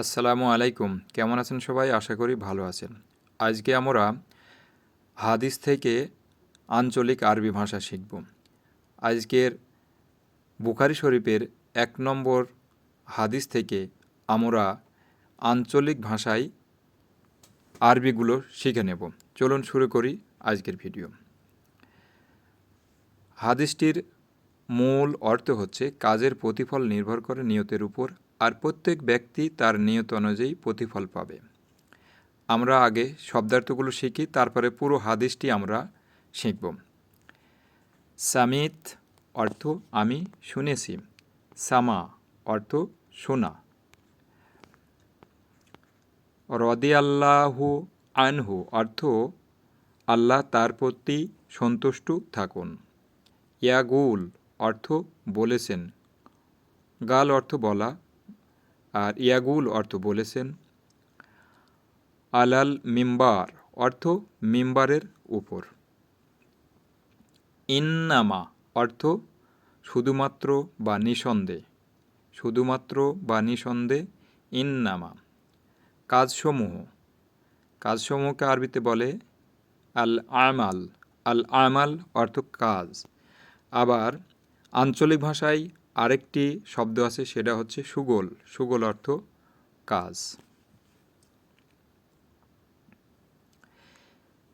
আসসালামু আলাইকুম। কেমন আছেন সবাই? আশা করি ভালো আছেন। আজকে আমরা হাদিস থেকে আঞ্চলিক আরবি ভাষা শিখব। আজকের বুখারি শরীফের এক নম্বর হাদিস থেকে আমরা আঞ্চলিক ভাষায় আরবিগুলো শিখে নেব। চলুন শুরু করি আজকের ভিডিও। হাদিসটির মূল অর্থ হচ্ছে কাজের প্রতিফল নির্ভর করে নিয়তের উপর আর প্রত্যেক ব্যক্তি তার নিয়ত অনুযায়ী প্রতিফল পাবে। আমরা আগে শব্দার্থগুলো শিখি, তারপরে পুরো হাদিসটি আমরা শিখব। সামিত অর্থ আমি শুনেছি, সামা অর্থ শোনা। রদি আল্লাহু আনহু অর্থ আল্লাহ তার প্রতি সন্তুষ্ট থাকুন। ইয়াগুল অর্থ বলেছেন। গাল অর্থ বলা আর ইয়াগুল অর্থ বলেছেন। আলাল মিম্বার অর্থ মিম্বারের উপর। ইন্নামা অর্থ শুধুমাত্র বা নিঃসন্দেহ। শুধুমাত্র বা নিঃসন্দেহ ইন্নামা। কাজসমূহ। কাজসমূহকে আরবিতে বলে আল আমাল। আল আমাল অর্থ কাজ। আবার আঞ্চলিক ভাষায় আরেকটি শব্দ আছে, সেটা হচ্ছে সুগোল। সুগোল অর্থ কাজ।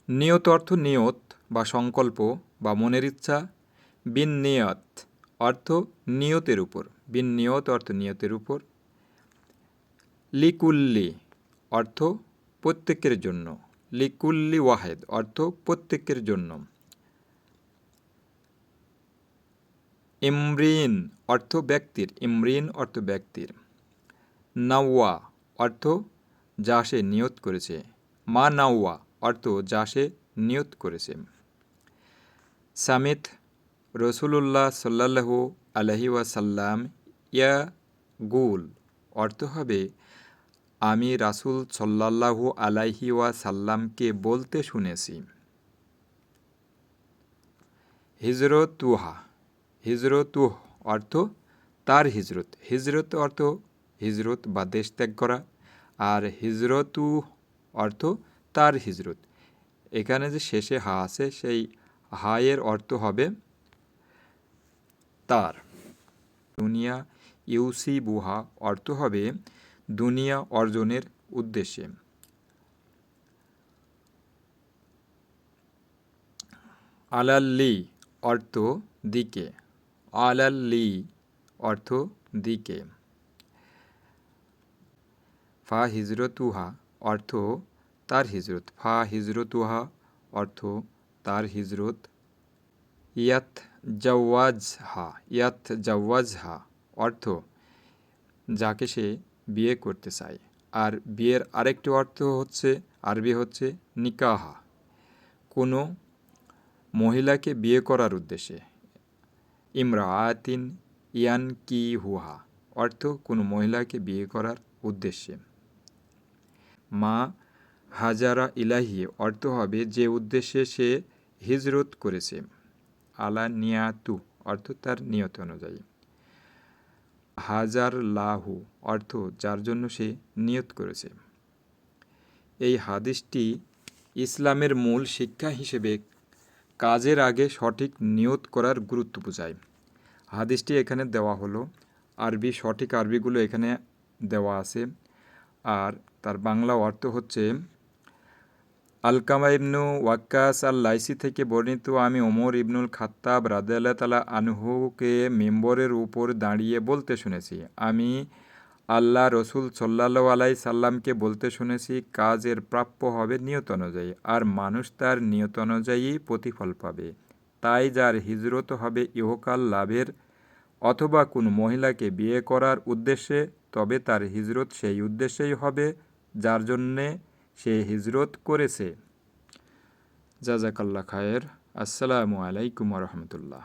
নিয়ত অর্থ নিয়ত বা সংকল্প বা মনের ইচ্ছা। বিন নিয়ত অর্থ নিয়তের উপর। বিন নিয়ত অর্থ নিয়তের উপর। লিকুল্লি অর্থ প্রত্যেকের জন্য। লিকুল্লি ওয়াহেদ অর্থ প্রত্যেকের জন্য। ইমরিন অর্থ ব্যক্তির, ইমরিন অর্থ ব্যক্তির। নাওয়া অর্থ যা সে নিয়ত করেছে। মা নাওয়া অর্থ যা সে নিয়ত করেছে। সামিত রসুলুল্লাহ সাল্লাহু আলহি ওয়াসাল্লাম, ইয়া গুল অর্থ হবে, আমি রাসুল সাল্লাহু আলাইহি ওয়াসাল্লামকে বলতে শুনেছি। হিজরতুহা হিজরতুহ অর্থ তার হিজরত। হিজরত অর্থ হিজরত বা দেশ ত্যাগ করা আর হিজরতু অর্থ তার হিজরত। এখানে যে শেষে হা আছে, সেই হায়ের অর্থ হবে তার। দুনিয়া ইউসি বুহা অর্থ হবে দুনিয়া অর্জনের উদ্দেশ্যে। আলাল্লি অর্থ দিকে। আলাল্লি অর্থ দিকে। ফা হিজরতুহা অর্থ তার হিজরত। ফা হিজরতুহা অর্থ তার হিজরত। ইয়াত জাওয়াজ হা ইয়াত জাওয়াজ হা অর্থ যাকে সে বিয়ে করতে চায়। আর বিয়ের আরেকটি অর্থ হচ্ছে, আরবি হচ্ছে নিকাহা। কোনো মহিলাকে বিয়ে করার উদ্দেশ্যে। ইমরাতিন ইয়ান কি হুহা অর্থ কোনো মহিলাকে বিয়ে করার উদ্দেশ্যে। মা হাজারা ইলাহি অর্থ হবে যে উদ্দেশ্যে সে হিজরত করেছে। আলা নিয়াতু, অর্থ তার নিয়ত অনুযায়ী। হাজার লাহু, অর্থ যার জন্য সে নিয়ত করেছে। এই হাদিসটি ইসলামের মূল শিক্ষা হিসেবে কাজের আগে সঠিক নিয়ত করার গুরুত্ব বোঝায়। হাদিসটি এখানে দেওয়া হলো। আরবি সঠিক আরবিগুলো এখানে দেওয়া আছে। আর তার বাংলা অর্থ হচ্ছে, আলকামা ইবনু ওয়াক্কাস আল লাইসি থেকে বর্ণিত আমি ওমর ইবনুল খাত্তাব রাদাল্লাহ তালা আনহুকে মেম্বরের উপর দাঁড়িয়ে বলতে শুনেছি, আমি আল্লাহ রসুল সাল্লাহ আলাই সাল্লামকে বলতে শুনেছি, কাজের প্রাপ্য হবে নিয়ত অনুযায়ী আর মানুষ তার নিয়ত অনুযায়ী প্রতিফল পাবে। তাই যার হিজরত হবে ইহকাল লাভের অথবা কোন মহিলাকে বিয়ে করার উদ্দেশ্যে, তবে তার হিজরত সেই উদ্দেশ্যেই হবে যার জন্যে সে হিজরত করেছে। জাজাকাল্লা খায়ের। আসসালামু আলাইকুম রহমতুল্লাহ।